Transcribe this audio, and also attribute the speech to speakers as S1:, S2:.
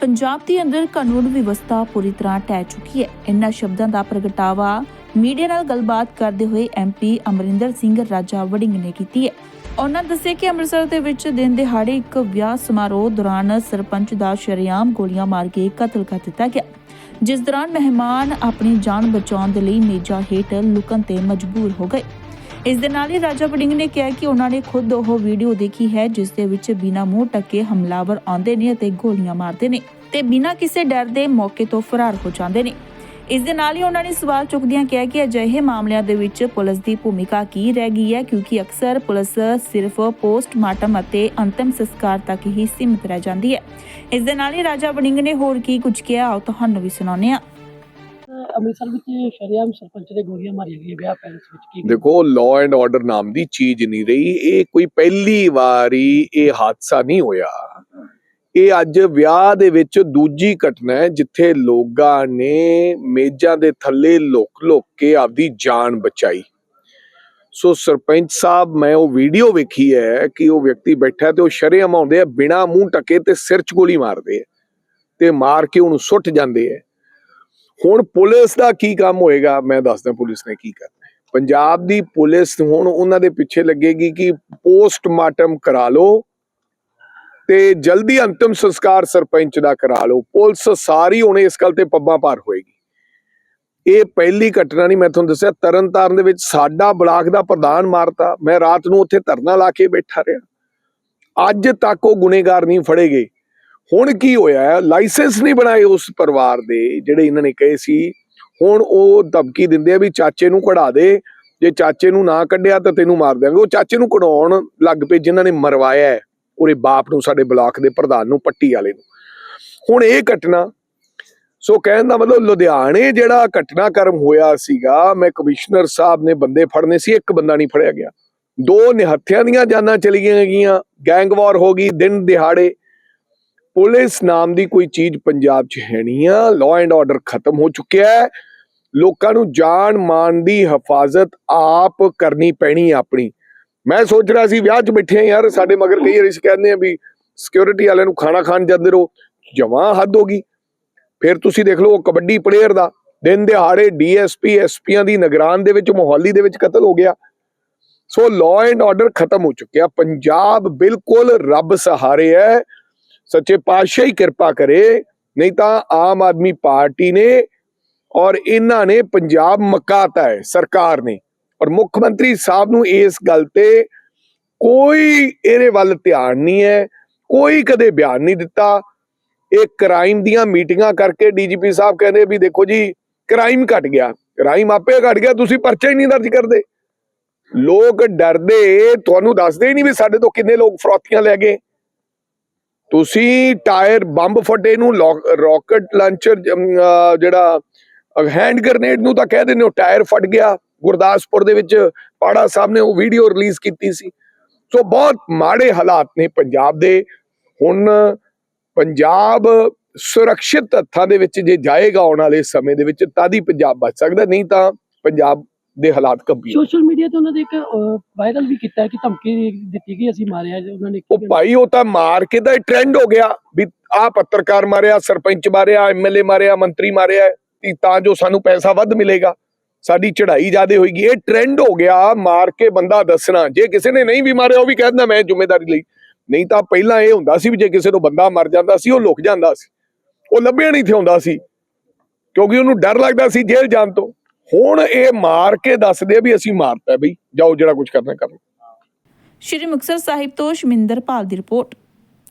S1: ਪੰਜਾਬ ਦੇ ਅੰਦਰ ਕਾਨੂੰਨ ਵਿਵਸਥਾ ਪੂਰੀ ਤਰ੍ਹਾਂ ਟਹਿ ਚੁੱਕੀ ਹੈ। ਇਨ੍ਹਾਂ ਸ਼ਬਦਾਂ ਦਾ ਪ੍ਰਗਟਾਵਾ ਮੀਡੀਆ ਨਾਲ ਗੱਲਬਾਤ ਕਰਦੇ ਹੋਏ ਐਮਪੀ ਅਮਰਿੰਦਰ ਸਿੰਘ ਰਾਜਾ ਵੜਿੰਗ ਨੇ ਕੀਤੀ ਹੈ। ਉਹਨਾਂ ਦੱਸਿਆ ਕਿ ਅੰਮ੍ਰਿਤਸਰ ਦੇ ਵਿੱਚ ਦਿਨ ਦਿਹਾੜੇ ਇੱਕ ਵਿਆਹ ਸਮਾਰੋਹ ਦੌਰਾਨ ਸਰਪੰਚ ਦਾ ਸ਼ਰੇਆਮ ਗੋਲੀਆਂ ਮਾਰ ਕੇ ਕਤਲ ਕਰ ਦਿੱਤਾ ਗਿਆ। ਜਿਸ ਦੌਰਾਨ ਮਹਿਮਾਨ ਆਪਣੀ ਜਾਨ ਬਚਾਉਣ ਦੇ ਲਈ ਮੇਜਾ ਹੇਠ ਲੁਕਣ ਤੇ ਮਜਬੂਰ ਹੋ ਗਏ। ਇਸ ਦੇ ਨਾਲ ਹੀ ਰਾਜਾ ਵੜਿੰਗ ਨੇ ਕਿਹਾ ਕਿ ਉਹਨਾਂ ਨੇ ਖੁਦ ਉਹ ਵੀਡੀਓ ਦੇਖੀ ਹੈ, ਜਿਸ ਦੇ ਵਿੱਚ ਬਿਨਾ ਮੂੰਹ ਟੱਕੇ ਹਮਲਾਵਰ ਆਉਂਦੇ ਨੇ ਅਤੇ ਗੋਲੀਆਂ ਮਾਰਦੇ ਨੇ ਤੇ ਬਿਨਾ ਕਿਸੇ ਡਰ ਦੇ ਮੌਕੇ ਤੋਂ ਫਰਾਰ ਹੋ ਜਾਂਦੇ ਨੇ। ਇਸ ਦੇ ਨਾਲ ਹੀ ਉਹਨਾਂ ਨੇ ਸਵਾਲ ਚੁੱਕਦਿਆਂ ਕਿਹਾ ਕਿ ਅਜਿਹੇ ਮਾਮਲਿਆਂ ਦੇ ਵਿੱਚ ਪੁਲਿਸ ਦੀ ਭੂਮਿਕਾ ਕੀ ਰਹਿ ਗਈ ਹੈ, ਕਿਉਂਕਿ ਅਕਸਰ ਪੁਲਿਸ ਸਿਰਫ ਪੋਸਟਮਾਰਟਮ ਅਤੇ ਅੰਤਮ ਸੰਸਕਾਰ ਤੱਕ ਹੀ ਸੀਮਿਤ ਰਹਿ ਜਾਂਦੀ ਹੈ। ਇਸ ਦੇ ਨਾਲ ਹੀ ਰਾਜਾ ਵੜਿੰਗ ਨੇ ਹੋਰ ਕੀ ਕੁਝ ਕਿਹਾ, ਆਓ ਤੁਹਾਨੂੰ ਵੀ ਸੁਣਾਉਂਦੇ ਹਾਂ।
S2: ਅੰਮ੍ਰਿਤਸਰ ਵਿੱਚ ਸ਼ਰੇਆਮ ਸਰਪੰਚ ਦੇ ਗੋਲੀਆਂ ਮਾਰੀਆਂ ਗਈਆਂ ਵਿਆਹ ਪੈਲਸ ਵਿੱਚ, ਕੀ
S3: ਦੇਖੋ ਲਾਅ ਐਂਡ ਆਰਡਰ ਨਾਮ ਦੀ ਚੀਜ਼ ਨਹੀਂ ਰਹੀ, ਇਹ ਕੋਈ ਪਹਿਲੀ ਵਾਰੀ ਇਹ ਹਾਦਸਾ ਨਹੀਂ ਹੋਇਆ। ਇਹ ਅੱਜ ਵਿਆਹ ਦੇ ਵਿੱਚ ਦੂਜੀ ਘਟਨਾ ਹੈ, ਜਿੱਥੇ ਲੋਕਾਂ ਨੇ ਮੇਜ਼ਾਂ ਦੇ ਥੱਲੇ ਲੁਕ ਲੁਕ ਕੇ ਆਪਦੀ ਜਾਨ ਬਚਾਈ। ਸੋ ਸਰਪੰਚ ਸਾਹਿਬ, ਮੈਂ ਉਹ ਵੀਡੀਓ ਵੇਖੀ ਹੈ ਕਿ ਉਹ ਵਿਅਕਤੀ ਬੈਠਾ ਤੇ ਉਹ ਸ਼ਰੇਆਮ ਆਉਂਦੇ ਆ, ਬਿਨਾ ਮੂੰਹ ਟਕੇ ਤੇ ਸਿਰ 'ਚ ਗੋਲੀ ਮਾਰਦੇ ਆ ਤੇ ਮਾਰ ਕੇ ਉਹਨੂੰ ਸੁੱਟ ਜਾਂਦੇ ਆ। ਹੁਣ ਪੁਲਿਸ ਦਾ ਕੀ ਕੰਮ ਹੋਏਗਾ? ਮੈਂ ਦੱਸਦਾ ਪੁਲਿਸ ਨੇ ਕੀ ਕਰਨਾ ਪੰਜਾਬ ਦੀ ਪੁਲਿਸ ਹੁਣ ਉਹਨਾਂ ਦੇ ਪਿੱਛੇ ਲੱਗੇਗੀ ਕਿ ਪੋਸਟਮਾਰਟਮ ਕਰਾ ਲਓ ਤੇ ਜਲਦੀ ਅੰਤਿਮ ਸੰਸਕਾਰ ਸਰਪੰਚ ਦਾ ਕਰਾ ਲਓ। ਪੁਲਿਸ ਸਾਰੀ ਹੁਣ ਇਸ ਗੱਲ ਤੇ ਪੱਬਾਂ ਭਾਰ ਹੋਏਗੀ। ਇਹ ਪਹਿਲੀ ਘਟਨਾ ਨਹੀਂ, ਮੈਂ ਤੁਹਾਨੂੰ ਦੱਸਿਆ, ਤਰਨਤਾਰਨ ਦੇ ਵਿੱਚ ਸਾਡਾ ਬਲਾਕ ਦਾ ਪ੍ਰਧਾਨ ਮਾਰਤਾ। ਮੈਂ ਰਾਤ ਨੂੰ ਉੱਥੇ ਧਰਨਾ ਲਾ ਕੇ ਬੈਠਾ ਰਿਹਾ। ਅੱਜ ਤੱਕ ਉਹ ਗੁਨੇਗਾਰ ਨਹੀਂ ਫੜੇ ਗਏ। ਹੁਣ ਕੀ ਹੋਇਆ? ਲਾਇਸੈਂਸ ਨਹੀਂ ਬਣਾਏ ਉਸ ਪਰਿਵਾਰ ਦੇ ਜਿਹੜੇ ਇਹਨਾਂ ਨੇ ਕਹੇ ਸੀ। ਹੁਣ ਉਹ ਧਮਕੀ ਦਿੰਦੇ ਆ ਵੀ ਚਾਚੇ ਨੂੰ ਕਢਾ ਦੇ। ਜੇ ਚਾਚੇ ਨੂੰ ਨਾ ਕੱਢਿਆ ਤਾਂ ਤੈਨੂੰ ਮਾਰ ਦਿਆਂਗੇ। ਉਹ ਚਾਚੇ ਨੂੰ ਕਢਾਉਣ ਲੱਗ ਪਏ ਜਿਨ੍ਹਾਂ ਨੇ ਮਰਵਾਇਆ ਉਹਦੇ ਬਾਪ ਨੂੰ, ਸਾਡੇ ਬਲਾਕ ਦੇ ਪ੍ਰਧਾਨ ਨੂੰ, ਪੱਟੀ ਵਾਲੇ ਨੂੰ। ਹੁਣ ਇਹ ਘਟਨਾ, ਸੋ ਕਹਿਣ ਦਾ ਮਤਲਬ ਲੁਧਿਆਣੇ ਜਿਹੜਾ ਘਟਨਾਕ੍ਰਮ ਹੋਇਆ ਸੀਗਾ, ਮੈਂ ਕਮਿਸ਼ਨਰ ਸਾਹਿਬ ਨੇ ਬੰਦੇ ਫੜਨੇ ਸੀ, ਇੱਕ ਬੰਦਾ ਨਹੀਂ ਫੜਿਆ ਗਿਆ। ਦੋ ਨਿਹੱਥਿਆਂ ਦੀਆਂ ਜਾਨਾਂ ਚਲੀਆਂ ਗਈਆਂ। ਗੈਂਗਵਾਰ ਹੋ ਗਈ, ਦਿਨ ਦਿਹਾੜੇ। ਪੁਲਿਸ ਨਾਮ ਦੀ ਕੋਈ ਚੀਜ਼ ਪੰਜਾਬ 'ਚ ਹੈ ਨਹੀਂ ਆ। ਲਾਅ ਐਂਡ ਆਰਡਰ ਖਤਮ ਹੋ ਚੁੱਕਿਆ ਹੈ। ਲੋਕਾਂ ਨੂੰ ਜਾਨ ਮਾਨ ਦੀ ਹਿਫਾਜ਼ਤ ਆਪ ਕਰਨੀ ਪੈਣੀ ਆਪਣੀ। ਮੈਂ ਸੋਚ ਰਿਹਾ ਸੀ ਵਿਆਹ 'ਚ ਬੈਠੇ ਆ ਯਾਰ, ਸਾਡੇ ਮਗਰ ਕਈ ਵਾਰੀ ਕਹਿੰਦੇ ਆ ਵੀ ਸਿਕਿਉਰਿਟੀ ਵਾਲਿਆਂ ਨੂੰ ਖਾਣਾ ਖਾਣ ਜਾਂਦੇ ਰਹੋ। ਜਮਾਂ ਹੱਦ ਹੋ ਗਈ। ਫਿਰ ਤੁਸੀਂ ਦੇਖ ਲਓ, ਉਹ ਕਬੱਡੀ ਪਲੇਅਰ ਦਾ ਦਿਨ ਦਿਹਾੜੇ ਡੀਐਸਪੀ ਐਸਪੀਆਂ ਦੀ ਨਿਗਰਾਨ ਦੇ ਵਿੱਚ, ਮੋਹਾਲੀ ਦੇ ਵਿੱਚ ਕਤਲ ਹੋ ਗਿਆ। ਸੋ ਲਾਅ ਐਂਡ ਆਰਡਰ ਖਤਮ ਹੋ ਚੁੱਕਿਆ। ਪੰਜਾਬ ਬਿਲਕੁਲ ਰੱਬ ਸਹਾਰੇ ਹੈ। ਸੱਚੇ ਪਾਤਸ਼ਾਹ ਹੀ ਕਿਰਪਾ ਕਰੇ ਨਹੀਂ ਤਾਂ ਆਮ ਆਦਮੀ ਪਾਰਟੀ ਨੇ ਔਰ ਇਹਨਾਂ ਨੇ ਪੰਜਾਬ ਮਕਾਤਾ ਹੈ ਸਰਕਾਰ ਨੇ ਔਰ ਮੁੱਖ ਮੰਤਰੀ ਸਾਹਿਬ ਨੂੰ ਇਸ ਗੱਲ ਤੇ ਕੋਈ ਇਹਦੇ ਵੱਲ ਧਿਆਨ ਨਹੀਂ ਹੈ ਕੋਈ ਕਦੇ ਬਿਆਨ ਨਹੀਂ ਦਿੱਤਾ ਇਹ ਕ੍ਰਾਈਮ ਦੀਆਂ ਮੀਟਿੰਗਾਂ ਕਰਕੇ ਡੀਜੀਪੀ ਸਾਹਿਬ ਕਹਿੰਦੇ ਵੀ ਦੇਖੋ ਜੀ ਕ੍ਰਾਈਮ ਘਟ ਗਿਆ ਕ੍ਰਾਈਮ ਆਪੇ ਘਟ ਗਿਆ ਤੁਸੀਂ ਪਰਚਾ ਹੀ ਨਹੀਂ ਦਰਜ ਕਰਦੇ ਲੋਕ ਡਰਦੇ ਤੁਹਾਨੂੰ ਦੱਸਦੇ ਹੀ ਨਹੀਂ ਵੀ ਸਾਡੇ ਤੋਂ ਕਿੰਨੇ ਲੋਕ ਫਰੋਤੀਆਂ ਲੈ ਗਏ ਤੁਸੀਂ ਟਾਇਰ ਬੰਬ ਫਟੇ ਨੂੰ ਰਾਕਟ ਲਾਂਚਰ ਜਿਹੜਾ ਹੈਂਡ ਗ੍ਰਨੇਡ ਨੂੰ ਤਾਂ ਕਹਿ ਦਿੰਦੇ ਹੋ, ਟਾਇਰ ਫਟ ਗਿਆ। ਗੁਰਦਾਸਪੁਰ ਦੇ ਵਿੱਚ ਪਾੜਾ ਸਾਹਿਬ ਨੇ ਉਹ ਵੀਡੀਓ ਰਿਲੀਜ਼ ਕੀਤੀ ਸੀ। ਸੋ ਬਹੁਤ ਮਾੜੇ ਹਾਲਾਤ ਨੇ ਪੰਜਾਬ ਦੇ। ਹੁਣ ਪੰਜਾਬ ਸੁਰੱਖਿਅਤ ਹੱਥਾਂ ਦੇ ਵਿੱਚ ਜੇ ਜਾਏਗਾ ਆਉਣ ਵਾਲੇ ਸਮੇਂ ਦੇ ਵਿੱਚ, ਤਾਂ ਹੀ ਪੰਜਾਬ ਬਚ ਸਕਦਾ, ਨਹੀਂ ਤਾਂ ਪੰਜਾਬ ਦੇ ਹਾਲਾਤ ਗੰਭੀਰ
S2: ਸੋਸ਼ਲ ਮੀਡੀਆ ਤੇ ਉਹਨਾਂ ਦੇ ਇੱਕ ਵਾਇਰਲ ਵੀ ਕੀਤਾ ਕਿ ਧਮਕੀ ਦਿੱਤੀ ਗਈ ਅਸੀਂ ਮਾਰਿਆ ਜੀ ਉਹਨਾਂ ਨੇ
S3: ਉਹ ਭਾਈ ਉਹ ਤਾਂ ਮਾਰ ਕੇ ਤਾਂ ਟ੍ਰੈਂਡ ਹੋ ਗਿਆ ਵੀ ਆ ਪੱਤਰਕਾਰ ਮਾਰਿਆ ਸਰਪੰਚ ਮਾਰਿਆ ਐਮਐਲਏ ਮਾਰਿਆ ਮੰਤਰੀ ਮਾਰਿਆ ਤਾਂ ਜੋ ਸਾਨੂੰ ਪੈਸਾ ਵੱਧ ਮਿਲੇਗਾ ਸਾਡੀ ਚੜ੍ਹਾਈ ਜ਼ਿਆਦੇ ਹੋਏਗੀ। ਇਹ ਟ੍ਰੈਂਡ ਹੋ ਗਿਆ ਮਾਰ ਕੇ ਬੰਦਾ ਦੱਸਣਾ। ਜੇ ਕਿਸੇ ਨੇ ਨਹੀਂ ਵੀ ਮਾਰਿਆ ਉਹ ਵੀ ਕਹਿ ਦਿੰਦਾ ਮੈਂ ਜ਼ਿੰਮੇਵਾਰੀ ਲਈ। ਨਹੀਂ ਤਾਂ ਪਹਿਲਾਂ ਇਹ ਹੁੰਦਾ ਸੀ ਵੀ ਜੇ ਕਿਸੇ ਤੋਂ ਬੰਦਾ ਮਰ ਜਾਂਦਾ ਸੀ ਉਹ ਲੁਕ ਜਾਂਦਾ ਸੀ। ਉਹ ਲੱਭਿਆ ਨਹੀਂ ਥਿਆਉਂਦਾ ਸੀ। ਕਿਉਂਕਿ ਉਹਨੂੰ ਡਰ ਲੱਗਦਾ ਸੀ ਜੇਲ੍ਹ ਜਾਣ ਤੋਂ। ਹੁਣ ਇਹ ਮਾਰ ਕੇ ਦੱਸਦੇ ਆ ਵੀ ਅਸੀਂ ਮਾਰਤਾ ਬਈ। ਜਾਓ ਜਿਹੜਾ ਕੁਝ ਕਰਨਾ ਕਰੋ
S1: ਸ਼੍ਰੀ ਮੁਕਤਸਰ ਸਾਹਿਬ ਤੋਂ ਸ਼ਮਿੰਦਰ ਪਾਲ ਦੀ ਰਿਪੋਰਟ।